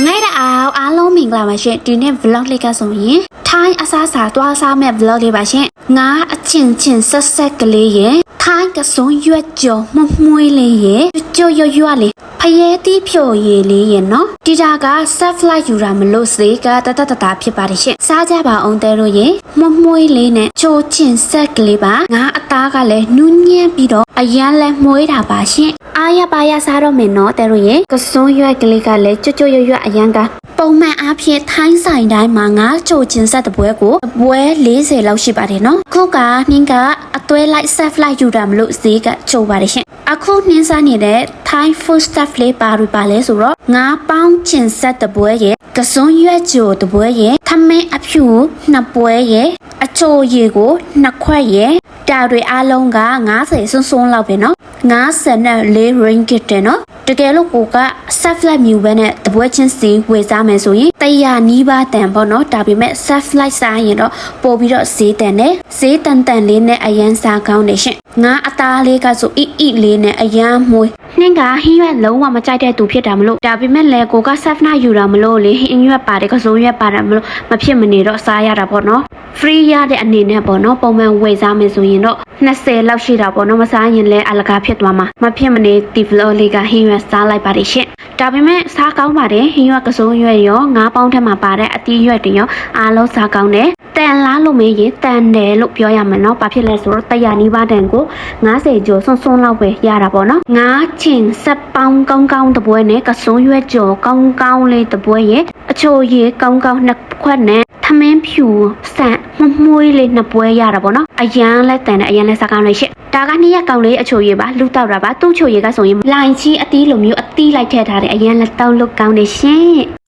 ငဲ့တဲ့အားအားလုံးမင်္ဂလာပါရှင်ဒီနေ့ vlog လေးကဆိုရင်ထိုင်းအစားအစာတွားစားမဲ့ vlog လေးပါရှင်ငါအချင်းချင်းဆက်ဆက်ကလေးရဲ့ထိုင်းကစုံရွက်ကြော်မှုမွှွေးလေးရဲ့ကြွရွရွလေး ဖယဲတီးဖြိုရည်လေးရဲ့နော်ဒီတာက set flight ယူတာမလို့စေကတတတတဖြစ်ပါတယ်ရှင်စားကြပါအောင်တဲတို့ရဲ့မှုမွှွေးလေးနဲ့ချိုးချင်းဆက်ကလေးပါငါအသားကလည်းနူးညံ့ပြီးတော့အရန်လဲမွှေးတာပါရှင်အားရပါရစားတော့မယ်နော်တဲတို့ရဲ့ကစုံရွက်ကလေးကလည်းကြွကြွရွရွအရန်က ပုံမှန်အားဖြင့်ထိုင်းဆိုင်တိုင်းမှာငါချိုချင်းဆက်တပွဲကိုတပွဲ40လောက်ရှိပါတယ်နော်ခုကနှင်းကအသွဲလိုက် set flight ယူတာမလို့ဈေးကချိုပါတယ်ရှင်အခုနှင်းစားနေတဲ့ Thai food stuff လေးပါရပါလဲဆိုတော့ငါပေါင်းချင်းဆက်တပွဲရဲ့ကစွန်ရွက်ကြိုတပွဲရဲ့ထမင်းအဖြူနှစ်ပွဲရဲ့အချိုရည်ကိုနှစ်ခွက်ရဲ့ တာတွေအားလုံးက90စွန်းစွန်းလောက်ပဲနော်94 ringgit တဲ့နော်တကယ်လို့ကိုက set flat မြူပဲနဲ့တပွဲချင်းစီဝယ်စားမယ်ဆိုရင်100နီးပါးတန်ပေါ့နော်ဒါပေမဲ့ set flight စားရင်တော့ပို့ပြီးတော့ဈေးတန်တယ်ဈေးတန်တန်လေးနဲ့အရန်စားကောင်းတယ်ရှင်ငါအသားလေးကဆိုအီအီလေးနဲ့အရန်မွေးနှင်းကဟင်းရွက်လုံးဝမကြိုက်တဲ့သူဖြစ်တာမလို့ဒါပေမဲ့လည်းကိုက set flight ယူတာမလို့လေဟင်းရွက်ပါတယ်ကစုံရွက်ပါတယ်မလို့မဖြစ်မနေတော့စားရတာပေါ့နော် free ရတဲ့အနေနဲ့ပေါ့နော်ပုံမှန်ဝယ်စားမယ်ဆိုရင်တော့20လောက်ရှိတာပေါ့နော်မစားရင်လည်းအလကားဖြစ်သွားမှာမဖြစ်မနေဒီ vlog လေးကဟင်းရွက်စားလိုက်ပါတယ်ရှင်ဒါပေမဲ့စားကောင်းပါတယ်ဟင်းရွက်ကစုံရွက်ရောငါးပေါင်းထက်မှာပါတဲ့အသီးရွက်တွေရောအားလုံးစားကောင်းတယ်တန်လားလို့မေးရင်တန်တယ်လို့ပြောရမှာเนาะဘာဖြစ်လဲဆိုတော့100နီးပါးတန်ကို90ကျော်စွန်းစွန်းလောက်ပဲရတာပေါ့နော်ငါးချင်ဆက်ပေါင်းကောင်းကောင်းတပွဲနဲ့ကစုံရွက်ကျော်ကောင်းကောင်းလေးတပွဲရဲ့အချိုရည်ကောင်းကောင်းနှစ်ခွက်နဲ့ထ မင်းဖြူဆန်မမွှေးလေးနှစ်ပွဲရတာပေါ့နော်အရန်လဲတန်တယ်အရန်လဲစားကောင်းလေးရှစ်ဒါကနှစ်ရက်ကောင်းလေးအချိုရည်ပါလူတောက်တာပါသူ့ချိုရည်ကဆိုရင်လိုင်ချီအသီးလိုမျိုးအသီးလိုက်ထည့်ထားတယ်အရန်လဲတောက်လို့ကောင်းတယ်ရှင်